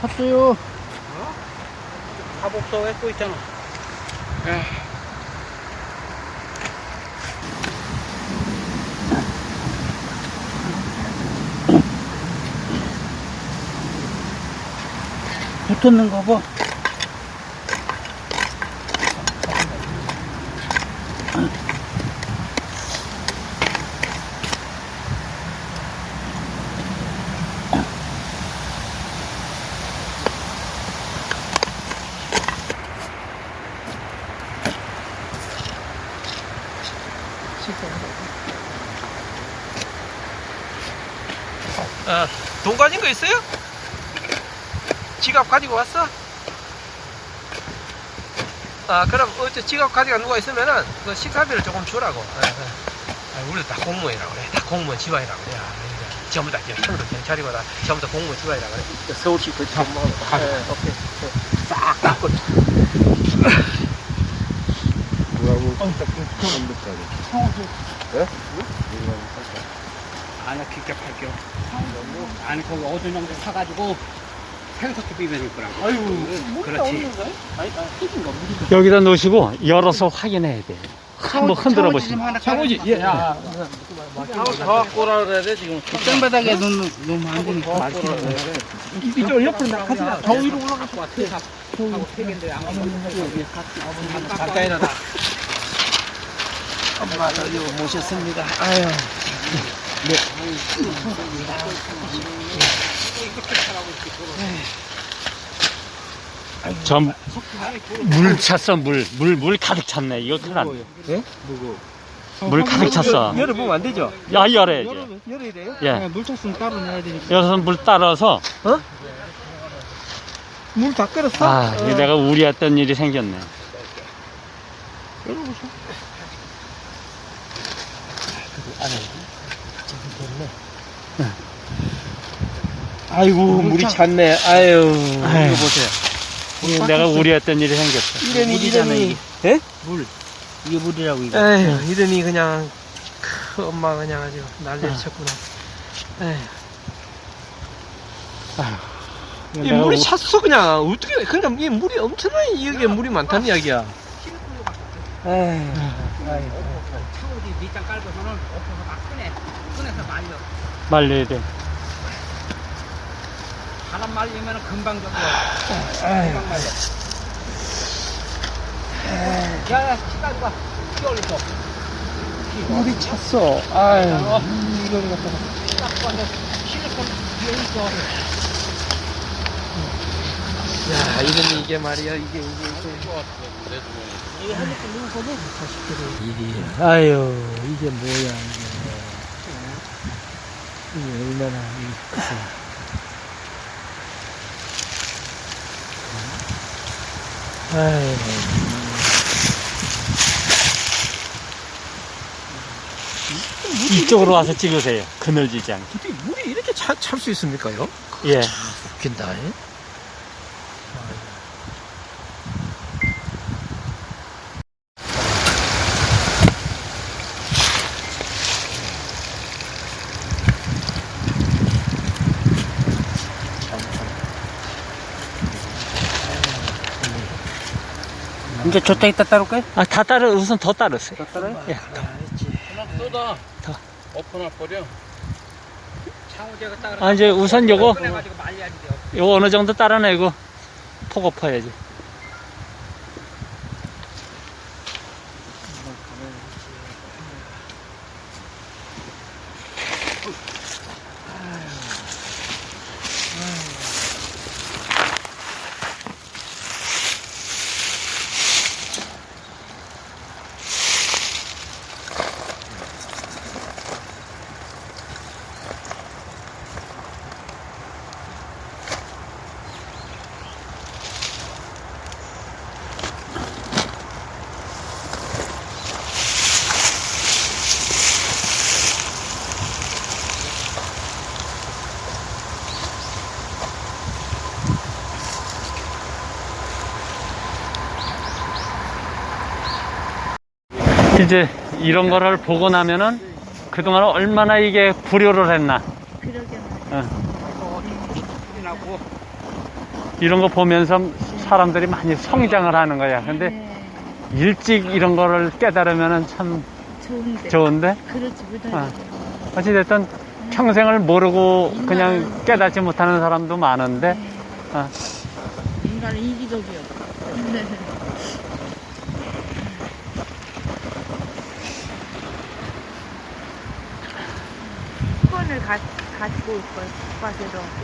샀어요. 사복서 했고 있잖아. 붙었는 거 봐. 아, 돈 가진 거 있어요? 지갑 가지고 왔어? 아, 그럼 어째 지갑 가지고 누가 있으면은 그 식사비를 조금 주라고. 아, 아, 우리 다 공무원이라고 그래. 다 공무원 집안이라고 그래. 아, 그러니까 전부 다 이제 형도 경찰이고 다 전부 다 공무원 집안이라고 그래. 서울시 그 전망으로. 네, 오케이. 네. 싹 닦고. 아니야 깊게 팔게요. 아니 거기 어느 정도 사가지고 생석기 비벼줄 거라고. 아유, 그렇지. 여기다 놓으시고 열어서 확인해야 돼요. 한번 흔들어 보시면. 창호지, 예. 야, 더 오라 그래야 돼, 지금. 땅바닥에 놓으면, 놓으면 안 되니까. 이쪽 옆으로 나가자. 더 위로 올라갈 것 같아. 세 개인데 안 가까이 나 다. 엄마도 요 모셨습니다. 아유. 전, 물 찼어, 물. 물, 물 가득 찼네. 이거 큰일 났네. 예? 물 가득 찼어. 열어보면 안 되죠? 야, 열어야지. 열어야 돼요? 예. 물 쳤으면 따로 내야 되니까. 여기서 물 따라서, 물다 끓였어? 아, 이거 내가 우려했던 일이 생겼네. 아이고, 물이 찼네. 아유. 아유. 이거 보세요. 이거 내가 우려했던 일이 생겼어. 이름이, 물이잖아, 이름이. 이게. 예? 이게 물이라고, 이거. 에휴, 이름이 그냥, 크, 엄마 그냥 아주 난리를 쳤구나. 에휴. 이 내가 물이 우- 찼어, 그냥. 어떻게, 그러니까 이 물이 엄청나게 여기에 물이 많다는 이야기야. 에휴. 창호지 밑장 깔고서는 엎어서 막 꺼내. 꺼내서 말려. 말려야 돼. 바람 말리면 금방 저거. 금방 말려. 야, 야, 시간 봐. 키 올리고. 물이 찼어. 아유. 이걸 갖다가. 실리콘 뒤에 있어. 야, 이름이 이게 말이야. 이게, 이게, 이게. 일이. 아유, 이게 뭐야, 이게. 이게 얼마나, 이 크세. 아유. 이쪽으로 와서 찍으세요. 그늘지지 않게. 어떻게 물이 이렇게 찰수 있습니까요? 예. 웃긴다. 예? 이제 저쪽 있다 따를까요? 아, 다 따르, 우선 더 따르세요. 따라요? 예. 쏟아. 더. 엎어놔 버려. 창호제가 따라. 아, 이제 우선 요거, 꺼내가지고 말려야지. 돼. 요거 어느 정도 따라내고, 폭 엎어야지. 이제 이런 거를 보고 나면은 그동안 얼마나 이게 불효를 했나. 그러게 어. 이런 거 보면서 사람들이 많이 성장을 하는 거야. 근데 네. 일찍 이런 거를 깨달으면은 참 좋은데. 좋은데 그렇지 묻어야 어. 어찌됐든 네. 평생을 모르고 그냥 깨닫지 못하는 사람도 많은데 네. 어. 인간은 이기적이요. 네. 수건을 가, 가지고 올 걸, 국가대로.